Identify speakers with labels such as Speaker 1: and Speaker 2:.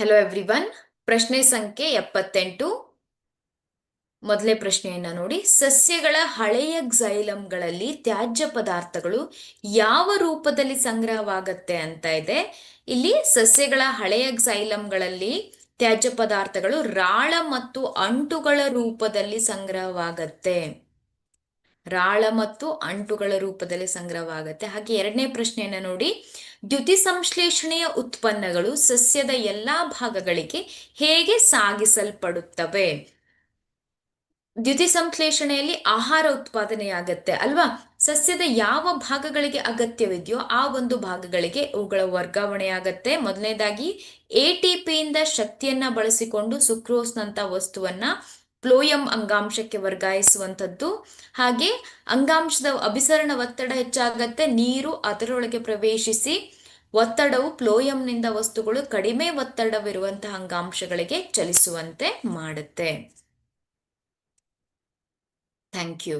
Speaker 1: Hello everyone ಪ್ರಶ್ನೆ ಸಂಖ್ಯೆ ಎಪ್ಪತ್ತೆಂಟು. ಮೊದಲೇ ಪ್ರಶ್ನೆಯನ್ನ ನೋಡಿ. ಸಸ್ಯಗಳ ಹಳೆಯ ಕ್ಸೈಲಂಗಳಲ್ಲಿ ತ್ಯಾಜ್ಯ ಪದಾರ್ಥಗಳು ಯಾವ ರೂಪದಲ್ಲಿ ಸಂಗ್ರಹವಾಗತ್ತೆ ಅಂತ ಇದೆ. ಇಲ್ಲಿ ಸಸ್ಯಗಳ ಹಳೆಯ ಕ್ಸೈಲಂಗಳಲ್ಲಿ ತ್ಯಾಜ್ಯ ಪದಾರ್ಥಗಳು ರಾಳ ಮತ್ತು ಅಂಟುಗಳ ರೂಪದಲ್ಲಿ ಸಂಗ್ರಹವಾಗತ್ತೆ. ರಾಳ ಮತ್ತು ಅಂಟುಗಳ ರೂಪದಲ್ಲಿ ಸಂಗ್ರಹವಾಗತ್ತೆ. ಹಾಗೆ ಎರಡನೇ ಪ್ರಶ್ನೆಯನ್ನ ನೋಡಿ. ದ್ಯುತಿ ಸಂಶ್ಲೇಷಣೆಯ ಉತ್ಪನ್ನಗಳು ಸಸ್ಯದ ಎಲ್ಲಾ ಭಾಗಗಳಿಗೆ ಹೇಗೆ ಸಾಗಿಸಲ್ಪಡುತ್ತವೆ? ದ್ಯುತಿ ಸಂಶ್ಲೇಷಣೆಯಲ್ಲಿ ಆಹಾರ ಉತ್ಪಾದನೆಯಾಗತ್ತೆ ಅಲ್ವಾ? ಸಸ್ಯದ ಯಾವ ಭಾಗಗಳಿಗೆ ಅಗತ್ಯವಿದೆಯೋ ಆ ಒಂದು ಭಾಗಗಳಿಗೆ ಅವುಗಳ ವರ್ಗಾವಣೆ ಆಗತ್ತೆ ಮೊದಲನೇದಾಗಿ, ಎ ಟಿ ಪಿಯಿಂದ ಶಕ್ತಿಯನ್ನ ಬಳಸಿಕೊಂಡು ಸುಕ್ರೋಸ್ನಂತ ವಸ್ತುವನ್ನ ಪ್ಲೋಯಂ ಅಂಗಾಂಶಕ್ಕೆ ವರ್ಗಾಯಿಸುವಂಥದ್ದು. ಹಾಗೆ ಅಂಗಾಂಶದ ಅಭಿಸರಣ ಒತ್ತಡ ಹೆಚ್ಚಾಗತ್ತೆ. ನೀರು ಅದರೊಳಗೆ ಪ್ರವೇಶಿಸಿ ಒತ್ತಡವು ಪ್ಲೋಯಂನಿಂದ ವಸ್ತುಗಳು ಕಡಿಮೆ ಒತ್ತಡವಿರುವಂತಹ ಅಂಗಾಂಶಗಳಿಗೆ ಚಲಿಸುವಂತೆ ಮಾಡುತ್ತೆ. Thank you.